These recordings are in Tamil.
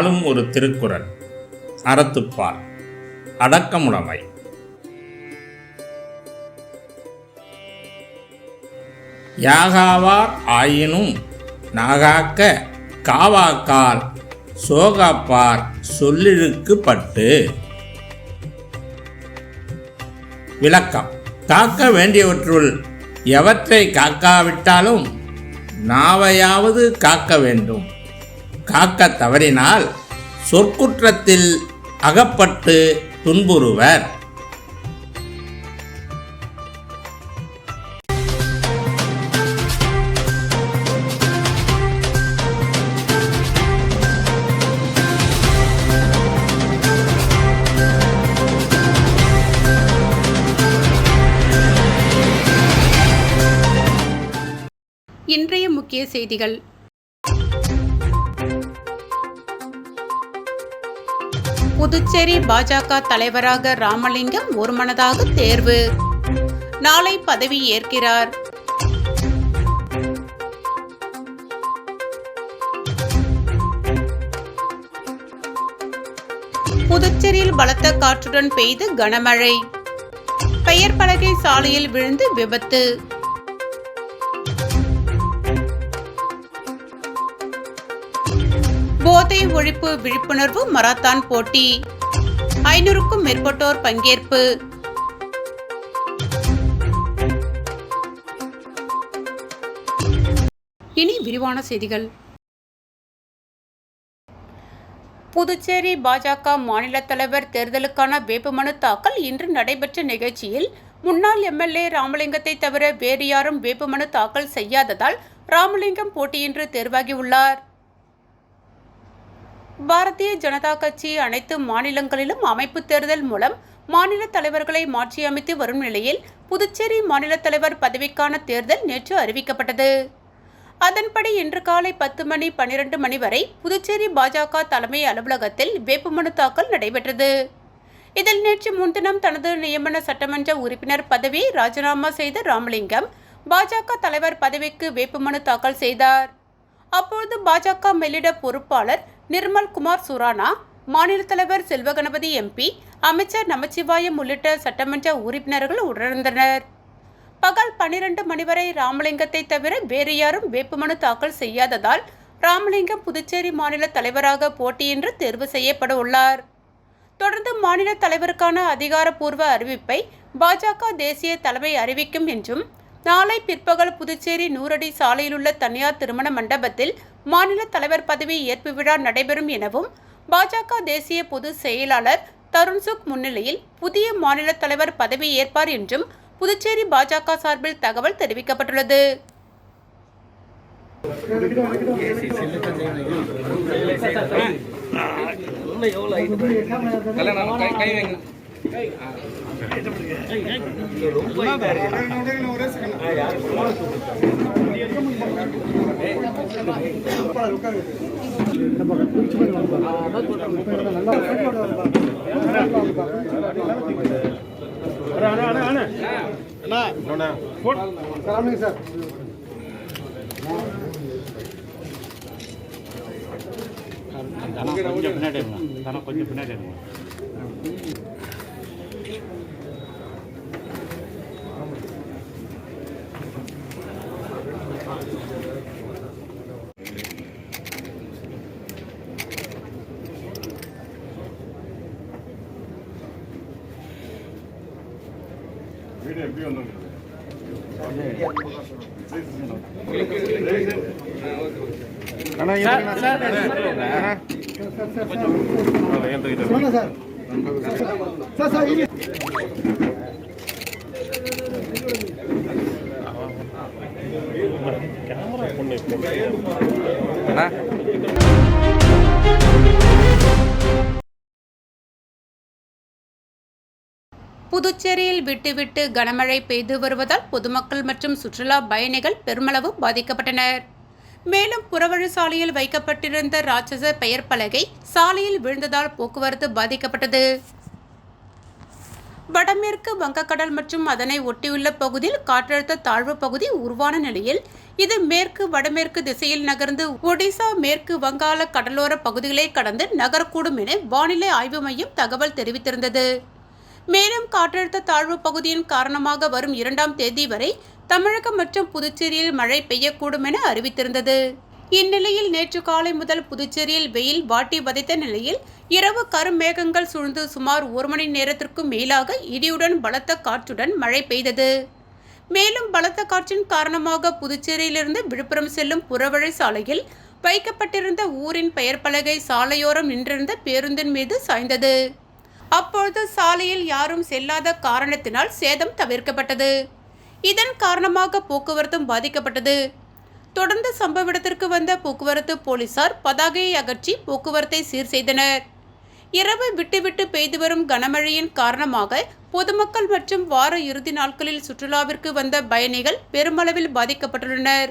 நாளும் ஒரு திருக்குறள் அறத்துப்பால் அடக்கமுடைமை. யாகாவார் ஆயினும் நாகாக்க காவாக்கால் சோகாப்பார் சொல்லிழுக்கு பட்டு விளக்கம் காக்க வேண்டியவற்றுள் எவற்றை காக்காவிட்டாலும் நாவையாவது காக்க வேண்டும். காக்க தவறினால் சொற்குற்றத்தில் அகப்பட்டு துன்புறுவர். இன்றைய முக்கிய செய்திகள். புதுச்சேரி பாஜக தலைவராக ராமலிங்கம் ஒருமனதாக தேர்வு. நாளை பதவி ஏற்கிறார். புதுச்சேரியில் பலத்த காற்றுடன் பெய்து கனமழை. பெயர் பலகை சாலையில் விழுந்து விபத்து. போதை ஒழிப்பு விழிப்புணர்வு மராத்தான் போட்டி. ஐநூறுக்கும் மேற்பட்டோர் பங்கேற்பு. இனி விரிவான செய்திகள். புதுச்சேரி பாஜக மாநில தலைவர் தேர்தலுக்கான வேட்புமனு தாக்கல் இன்று நடைபெற்ற நிகழ்ச்சியில் முன்னாள் எம்எல்ஏ ராமலிங்கத்தை தவிர வேறு யாரும் வேட்புமனு தாக்கல் செய்யாததால் ராமலிங்கம் போட்டியின்றி தேர்வாகியுள்ளார். பாரதிய ஜனதா கட்சி அனைத்து மாநிலங்களிலும் அமைப்பு தேர்தல் மூலம் மாநில தலைவர்களை மாற்றியமைத்து வரும் நிலையில் புதுச்சேரி மாநில தலைவர் பதவிக்கான தேர்தல் நேற்று அறிவிக்கப்பட்டது. அதன்படி இன்று காலை பத்து மணி பன்னிரண்டு மணி வரை புதுச்சேரி பாஜக தலைமை அலுவலகத்தில் வேட்புமனு தாக்கல் நடைபெற்றது. இதில் நேற்று முன்தினம் தனது நியமன சட்டமன்ற உறுப்பினர் பதவியை ராஜினாமா செய்த ராமலிங்கம் பாஜக தலைவர் பதவிக்கு வேட்புமனு தாக்கல் செய்தார். அப்பொழுது பாஜக மெல்லிட பொறுப்பாளர் நிர்மல் குமார் சுரானா மாநில தலைவர் செல்வகணபதி எம்பி அமைச்சர் நமச்சிவாயம் உள்ளிட்ட சட்டமன்ற உறுப்பினர்கள் உணர்ந்தனர் பகல் பனிரெண்டு மணி வரை ராமலிங்கத்தை தவிர வேறு யாரும் வேட்புமனு தாக்கல் செய்யாததால் ராமலிங்கம் புதுச்சேரி மாநில தலைவராக போட்டியின்றி தேர்வு செய்யப்பட உள்ளார். தொடர்ந்து மாநில தலைவருக்கான அதிகாரப்பூர்வ அறிவிப்பை பாஜக தேசிய தலைமை அறிவிக்கும் என்றும் நாளை பிற்பகல் புதுச்சேரி நூறடி சாலையிலுள்ள தனியார் திருமண மண்டபத்தில் மாநில தலைவர் பதவி ஏற்பு விழா நடைபெறும் எனவும் பாஜக தேசிய பொதுச் செயலாளர் தருண் சுக் முன்னிலையில் புதிய மாநில தலைவர் பதவி ஏற்பார் என்றும் புதுச்சேரி பாஜக சார்பில் தகவல் தெரிவிக்கப்பட்டுள்ளது. கை கை இருங்க தனம் கொஞ்சம் பின்னாடி இருங்க. வீடு ಕ್ಯಾಮರಾ புதுச்சேரியில் விட்டுவிட்டு கனமழை பெய்து வருவதால் பொதுமக்கள் மற்றும் சுற்றுலா பயணிகள் பெருமளவு பாதிக்கப்பட்டனர். மேலும் புறவழி சாலையில் வைக்கப்பட்டிருந்த ராட்சச பெயர் பலகை சாலையில் விழுந்ததால் போக்குவரத்து பாதிக்கப்பட்டது. வடமேற்கு வங்கக்கடல் மற்றும் அதனை ஒட்டியுள்ள பகுதியில் காற்றழுத்த தாழ்வு பகுதி உருவான நிலையில் இது மேற்கு வடமேற்கு திசையில் நகர்ந்து ஒடிசா மேற்கு வங்காள கடலோர பகுதிகளை கடந்து நகரக்கூடும் என வானிலை ஆய்வு மையம் தகவல் தெரிவித்திருந்தது. மேலும் காற்றழுத்த தாழ்வு பகுதியின் காரணமாக வரும் இரண்டாம் தேதி வரை தமிழகம் மற்றும் புதுச்சேரியில் மழை பெய்யக்கூடும் என அறிவித்திருந்தது. இந்நிலையில் நேற்று காலை முதல் புதுச்சேரியில் வெயில் வாட்டி வதைத்த நிலையில் இரவு கருமேகங்கள் சூழ்ந்து சுமார் ஒரு மணி நேரத்திற்கும் மேலாக இடியுடன் பலத்த காற்றுடன் மழை பெய்தது. மேலும் பலத்த காற்றின் காரணமாக புதுச்சேரியிலிருந்து விழுப்புரம் செல்லும் புறவழி சாலையில் வைக்கப்பட்டிருந்த ஊரின் பெயர் பலகை சாலையோரம் நின்றிருந்த பேருந்தின் மீது சாய்ந்தது. அப்பொழுது சாலையில் யாரும் செல்லாத காரணத்தினால் சேதம் தவிர்க்கப்பட்டது. இதன் காரணமாக போக்குவரத்தும் பாதிக்கப்பட்டது. தொடர்ந்து சம்பவ இடத்திற்கு வந்த போக்குவரத்து போலீசார் பதாகையை அகற்றி போக்குவரத்தை சீர் செய்தனர். இரவு விட்டுவிட்டு பெய்து வரும் கனமழையின் காரணமாக பொதுமக்கள் மற்றும் வார இறுதி நாட்களில் சுற்றுலாவிற்கு வந்த பயணிகள் பெருமளவில் பாதிக்கப்பட்டுள்ளனர்.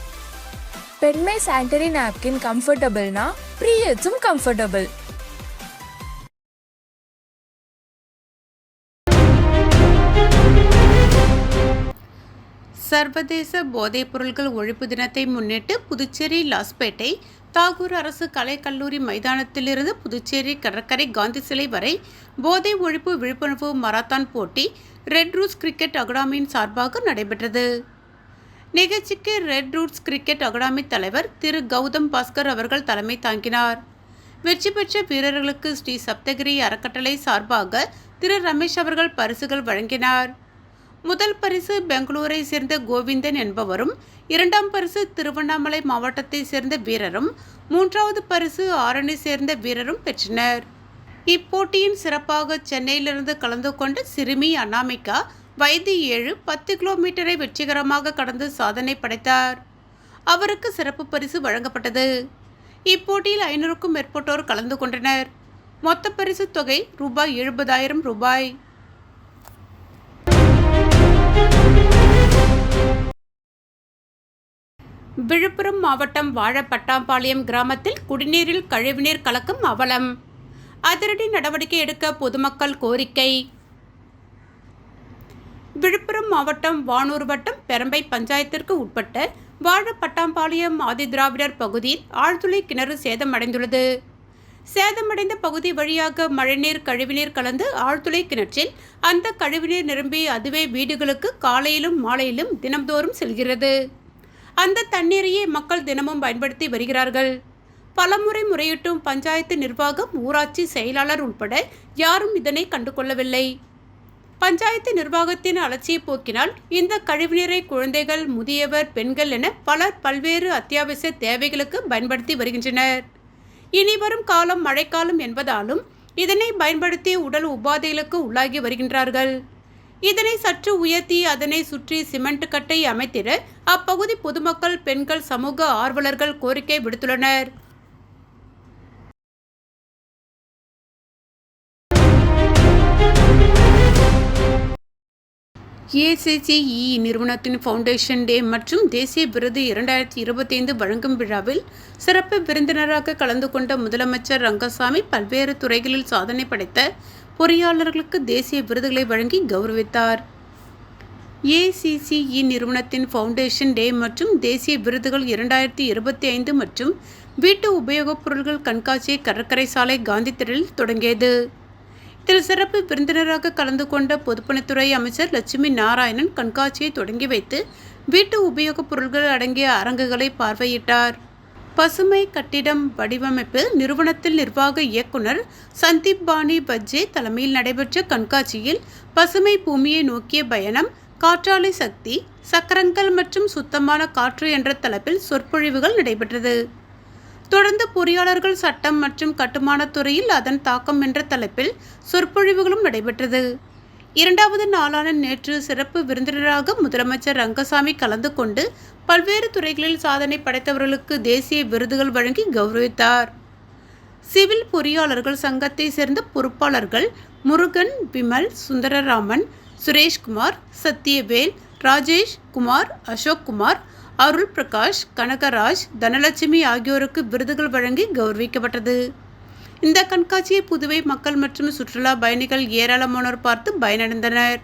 பெண்மை சானிட்டரி நாப்கின் கம்ஃபர்டபுள்னா ப்ரீயட்ஸும் கம்ஃபர்டபுள் சர்வதேச போதைப் பொருட்கள் ஒழிப்பு தினத்தை முன்னிட்டு புதுச்சேரி லாஸ்பேட்டை தாகூர் அரசு கலைக்கல்லூரி மைதானத்திலிருந்து புதுச்சேரி கடற்கரை காந்தி சிலை வரை போதை ஒழிப்பு விழிப்புணர்வு மராத்தான் போட்டி ரெட் ரூஸ் கிரிக்கெட் அகாடமியின் சார்பாக நடைபெற்றது. நிகழ்ச்சிக்கு ரெட் ரூட்ஸ் கிரிக்கெட் அகாடமி தலைவர் திரு கௌதம் பாஸ்கர் அவர்கள் தலைமை தாங்கினார். வெற்றி பெற்ற வீரர்களுக்கு ஸ்ரீ சப்தகிரி அறக்கட்டளை சார்பாக திரு ரமேஷ் அவர்கள் பரிசுகள் வழங்கினார். முதல் பரிசு பெங்களூரை சேர்ந்த கோவிந்தன் என்பவரும் இரண்டாம் பரிசு திருவண்ணாமலை மாவட்டத்தை சேர்ந்த வீரரும் மூன்றாவது பரிசு ஆரணி சேர்ந்த வீரரும் பெற்றனர். இப்போட்டியின் சிறப்பாக சென்னையிலிருந்து கலந்து கொண்ட சிறுமி அனாமிகா வயது ஏழு பத்து கிலோமீட்டரை வெற்றிகரமாக கடந்து சாதனை படைத்தார். அவருக்கு சிறப்பு பரிசு வழங்கப்பட்டது. இப்போட்டியில் ஐநூறுக்கும் மேற்பட்டோர் கலந்து கொண்டனர். மொத்த பரிசு தொகை ரூபாய் எழுபதாயிரம் ரூபாய். விழுப்புரம் மாவட்டம் வாழப்பட்டாம்பாளையம் கிராமத்தில் குடிநீரில் கழிவுநீர் கலக்கும் அவலம். அதிரடி நடவடிக்கை எடுக்க பொதுமக்கள் கோரிக்கை. விழுப்புரம் மாவட்டம் வானூர் வட்டம் பெரம்பை பஞ்சாயத்திற்கு உட்பட்ட வாழப்பட்டாம்பாளையம் ஆதிதிராவிடர் பகுதியில் ஆழ்துளை கிணறு சேதமடைந்துள்ளது. சேதமடைந்த பகுதி வழியாக மழைநீர் கழிவுநீர் கலந்து ஆழ்துளை கிணற்றில் அந்த கழிவுநீர் நிரம்பி அதுவே வீடுகளுக்கு காலையிலும் மாலையிலும் தினம்தோறும் செல்கிறது. அந்த தண்ணீரையே மக்கள் தினமும் பயன்படுத்தி வருகிறார்கள். பலமுறை முறையிட்டும் பஞ்சாயத்து நிர்வாகம் ஊராட்சி செயலாளர் உட்பட யாரும் இதனை கண்டுகொள்ளவில்லை. பஞ்சாயத்து நிர்வாகத்தின் அலட்சிய போக்கினால் இந்த கழிவுநீரை குழந்தைகள் முதியவர் பெண்கள் என பலர் பல்வேறு அத்தியாவசிய தேவைகளுக்கு பயன்படுத்தி வருகின்றனர். இனி வரும் காலம் மழைக்காலம் என்பதாலும் இதனை பயன்படுத்தி உடல் உபாதைகளுக்கு உள்ளாகி வருகின்றார்கள். இதனை சற்று உயர்த்தி அதனை சுற்றி சிமெண்ட் கட்டை அமைத்திட அப்பகுதி பொதுமக்கள் பெண்கள் சமூக ஆர்வலர்கள் கோரிக்கை விடுத்துள்ளனர். ஏசிசிஇ நிறுவனத்தின் ஃபவுண்டேஷன் டே மற்றும் தேசிய விருது இரண்டாயிரத்தி இருபத்தைந்து வழங்கும் விழாவில் சிறப்பு விருந்தினராக கலந்து கொண்ட முதலமைச்சர் ரங்கசாமி பல்வேறு துறைகளில் சாதனை படைத்த பொறியாளர்களுக்கு தேசிய விருதுகளை வழங்கி கௌரவித்தார். ஏசிசிஇ நிறுவனத்தின் ஃபவுண்டேஷன் டே மற்றும் தேசிய விருதுகள் இரண்டாயிரத்தி இருபத்தி ஐந்து மற்றும் வீட்டு உபயோகப் பொருட்கள் கண்காட்சியை கடற்கரை சாலை காந்தி திடலில் தொடங்கியது. இதில் சிறப்பு விருந்தினராக கலந்து கொண்ட பொதுப்பணித்துறை அமைச்சர் லட்சுமி நாராயணன் கண்காட்சியை தொடங்கி வைத்து வீட்டு உபயோகப் பொருட்கள் அடங்கிய அரங்குகளை பார்வையிட்டார். பசுமை கட்டிடம் வடிவமைப்பு நிறுவனத்தில் நிர்வாக இயக்குனர் சந்தீப் பாணி பஜ்ஜே தலைமையில் நடைபெற்ற கண்காட்சியில் பசுமை பூமியை நோக்கிய பயணம் காற்றாலை சக்தி சக்கரங்கள் மற்றும் சுத்தமான காற்று என்ற தலைப்பில் சொற்பொழிவுகள் நடைபெற்றது. தொடர்ந்து பொறியாளர்கள் சட்டம் மற்றும் கட்டுமானத் துறையில் அதன் தாக்கம் என்ற தலைப்பில் சொற்பொழிவுகளும் நடைபெற்றது. இரண்டாவது நாளான நேற்று சிறப்பு விருந்தினராக முதலமைச்சர் ரங்கசாமி கலந்து கொண்டு பல்வேறு துறைகளில் சாதனை படைத்தவர்களுக்கு தேசிய விருதுகள் வழங்கி கௌரவித்தார். சிவில் பொறியாளர்கள் சங்கத்தை சேர்ந்த பொறுப்பாளர்கள் முருகன் விமல் சுந்தரராமன் சுரேஷ்குமார் சத்யவேல் ராஜேஷ் குமார் அசோக் குமார் அருள் பிரகாஷ் கனகராஜ் தனலட்சுமி ஆகியோருக்கு விருதுகள் வழங்கி கௌரவிக்கப்பட்டது. இந்த கண்காட்சியை புதுவை மக்கள் மற்றும் சுற்றுலா பயணிகள் ஏராளமானோர் பார்த்து பயனடைந்தனர்.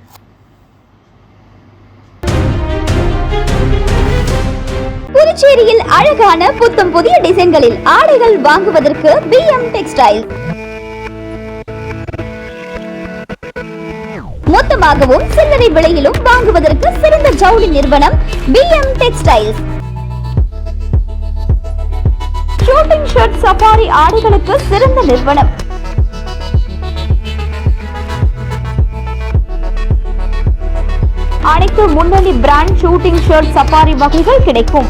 புதுச்சேரியில் அழகான புத்தம் புதிய டிசைன்களில் ஆடைகள் வாங்குவதற்கு பி எம் டெக்ஸ்டைல். மொத்தமாகவும் சில்லறை விலையிலும் வாங்குவதற்கு சிறந்த ஜவுளி நிறுவனம் P M textiles shooting shirt safari ஆடைகளுக்கு சிறந்த நிறுவனம். அனைத்து முன்னணி பிராண்ட் ஷூட்டிங் ஷர்ட் சஃபாரி வகைகள் கிடைக்கும்.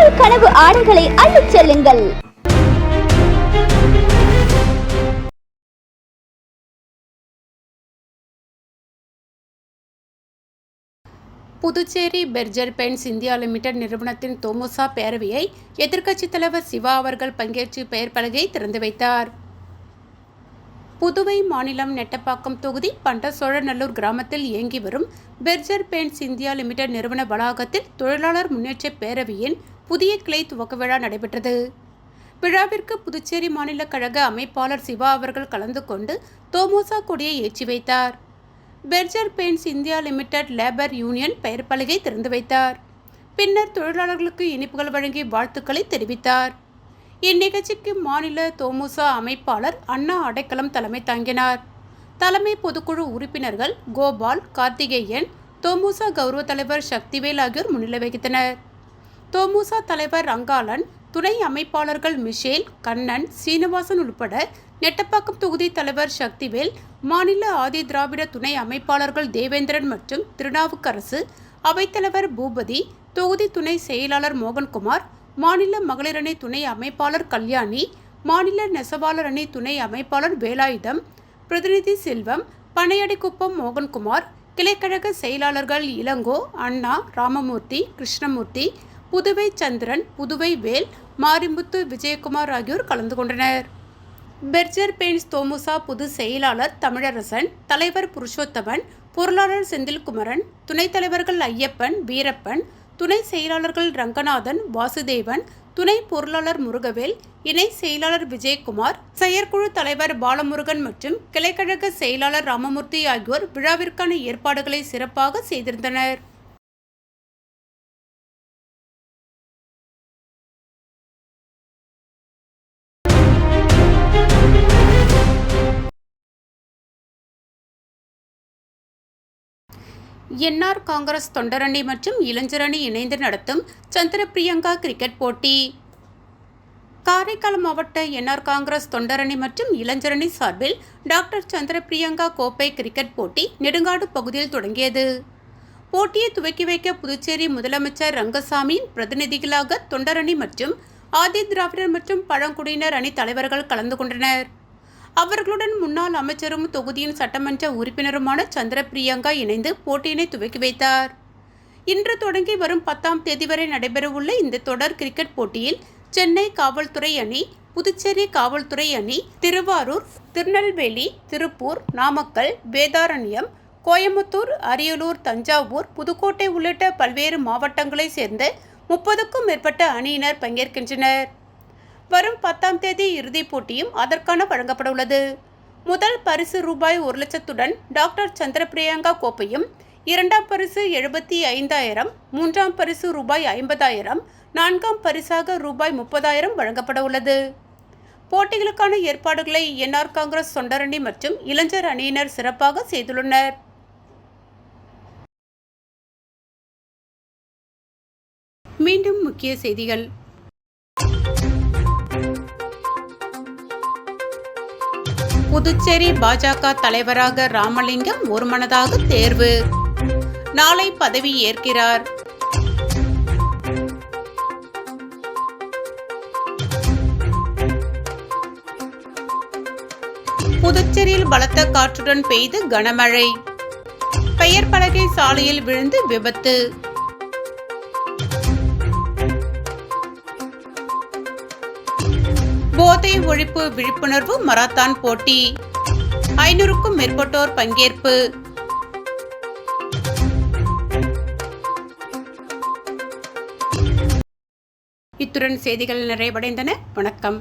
கனவு ஆடைகளை அள்ளிச் செல்லுங்கள். Puducherry Berger paints India limited நிறுவனத்தின் தோமுசா பேரவையை எதிர்க்கட்சித் தலைவர் சிவா அவர்கள் பங்கேற்று பெயர் பலகையை திறந்து வைத்தார். புதுவை மாநிலம் நெட்டப்பாக்கம் தொகுதி பண்டசோழநல்லூர் கிராமத்தில் இயங்கி வரும் பெர்ஜர் பெயின்ஸ் இந்தியா லிமிடெட் நிறுவன வளாகத்தில் தொழிலாளர் முன்னேற்ற பேரவையின் புதிய கிளை துவக்க விழா நடைபெற்றது. விழாவிற்கு புதுச்சேரி மாநில கழக அமைப்பாளர் சிவா அவர்கள் கலந்து கொண்டு தோமோசா கொடியை ஏற்றி வைத்தார். Berger paints India limited labour union பெயர் பலகை திறந்து வைத்தார். பின்னர் தொழிலாளர்களுக்கு இனிப்புகள் வழங்கி வாழ்த்துக்களை தெரிவித்தார். இந்நிகழ்ச்சிக்கு மாநில தோமுசா அமைப்பாளர் அண்ணா அடைக்கலம் தலைமை தாங்கினார். தலைமை பொதுக்குழு உறுப்பினர்கள் கோபால் கார்த்திகேயன் தோமுசா கௌரவ தலைவர் சக்திவேல் ஆகியோர் முன்னிலை வகித்தனர். தோமுசா தலைவர் ரங்காளன் துணை அமைப்பாளர்கள் மிஷேல் கண்ணன் சீனிவாசன் உட்பட நெட்டப்பாக்கம் தொகுதி தலைவர் சக்திவேல் மாநில ஆதி திராவிட துணை அமைப்பாளர்கள் தேவேந்திரன் மற்றும் திருநாவுக்கரசு அவைத்தலைவர் பூபதி தொகுதி துணை செயலாளர் மோகன்குமார் மாநில மகளிர் அணி துணை அமைப்பாளர் கல்யாணி மாநில நெசவாளர் அணி துணை அமைப்பாளர் வேலாயுதம் பிரதிநிதி செல்வம் பனையடிக்குப்பம் மோகன்குமார் கிளைக்கழக செயலாளர்கள் இளங்கோ அண்ணா ராமமூர்த்தி கிருஷ்ணமூர்த்தி புதுவை சந்திரன் புதுவை வேல் மாரிமுத்து விஜயகுமார் ஆகியோர் கலந்து கொண்டனர். பெர்ஜர் பெயின்ஸ் தோமுசா பொது செயலாளர் தமிழரசன் தலைவர் புருஷோத்தமன் பொருளாளர் செந்தில்குமரன் துணைத் தலைவர்கள் ஐயப்பன் வீரப்பன் துணை செயலாளர்கள் ரங்கநாதன் வாசுதேவன் துணை பொருளாளர் முருகவேல் இணை செயலாளர் விஜயகுமார் செயற்குழு தலைவர் பாலமுருகன் மற்றும் கிளைக்கழக செயலாளர் ராமமூர்த்தி ஆகியோர் விழாவிற்கான ஏற்பாடுகளை சிறப்பாக செய்திருந்தனர். என்ஆர் காங்கிரஸ் தொண்டரணி மற்றும் இளைஞரணி இணைந்து நடத்தும் சந்திர பிரியங்கா கிரிக்கெட் போட்டி. காரைக்கால் மாவட்ட என்ஆர் காங்கிரஸ் தொண்டரணி மற்றும் இளைஞரணி சார்பில் டாக்டர் சந்திர பிரியங்கா கோப்பை கிரிக்கெட் போட்டி நெடுங்காடு பகுதியில் தொடங்கியது. போட்டியை துவக்கி வைக்க புதுச்சேரி முதலமைச்சர் ரங்கசாமியின் பிரதிநிதிகளாக தொண்டரணி மற்றும் ஆதி திராவிடர் மற்றும் பழங்குடியினர் அணி தலைவர்கள் கலந்து கொண்டனர். அவர்களுடன் முன்னாள் அமைச்சரும் தொகுதியின் சட்டமன்ற உறுப்பினருமான சந்திர பிரியங்கா இணைந்து போட்டியினை துவக்கி வைத்தார். இன்று தொடங்கி வரும் பத்தாம் தேதி வரை நடைபெறவுள்ள இந்த தொடர் கிரிக்கெட் போட்டியில் சென்னை காவல்துறை அணி புதுச்சேரி காவல்துறை அணி திருவாரூர் திருநெல்வேலி திருப்பூர் நாமக்கல் வேதாரண்யம் கோயம்புத்தூர் அரியலூர் தஞ்சாவூர் புதுக்கோட்டை உள்ளிட்ட பல்வேறு மாவட்டங்களைச் சேர்ந்த முப்பதுக்கும் மேற்பட்ட அணியினர் பங்கேற்கின்றனர். வரும் பத்தாம் தேதி இறுதிப் போட்டியும் அதற்கான வழங்கப்பட உள்ளது. முதல் பரிசு ரூபாய் ஒரு லட்சத்துடன் டாக்டர் சந்திர பிரியங்கா கோப்பையும் இரண்டாம் பரிசு எழுபத்தி ஐந்தாயிரம் மூன்றாம் பரிசு ரூபாய் ஐம்பதாயிரம் நான்காம் பரிசாக ரூபாய் முப்பதாயிரம் வழங்கப்பட உள்ளது. போட்டிகளுக்கான ஏற்பாடுகளை என்ஆர் காங்கிரஸ் தொண்டரணி மற்றும் இளைஞர் அணியினர் சிறப்பாக செய்துள்ளனர். மீண்டும் முக்கிய செய்திகள். புதுச்சேரி பாஜக தலைவராக ராமலிங்கம் ஒருமனதாக தேர்வு. நாளை பதவி ஏற்கிறார். புதுச்சேரியில் பலத்த காற்றுடன் பெய்து கனமழை. பெயர் பலகை சாலையில் விழுந்து விபத்து. போதை ஒழிப்பு விழிப்புணர்வு மராத்தான் போட்டி. ஐநூறுக்கும் மேற்பட்டோர் பங்கேற்பு. இத்துடன் செய்திகள் நிறைவடைந்தன. வணக்கம்.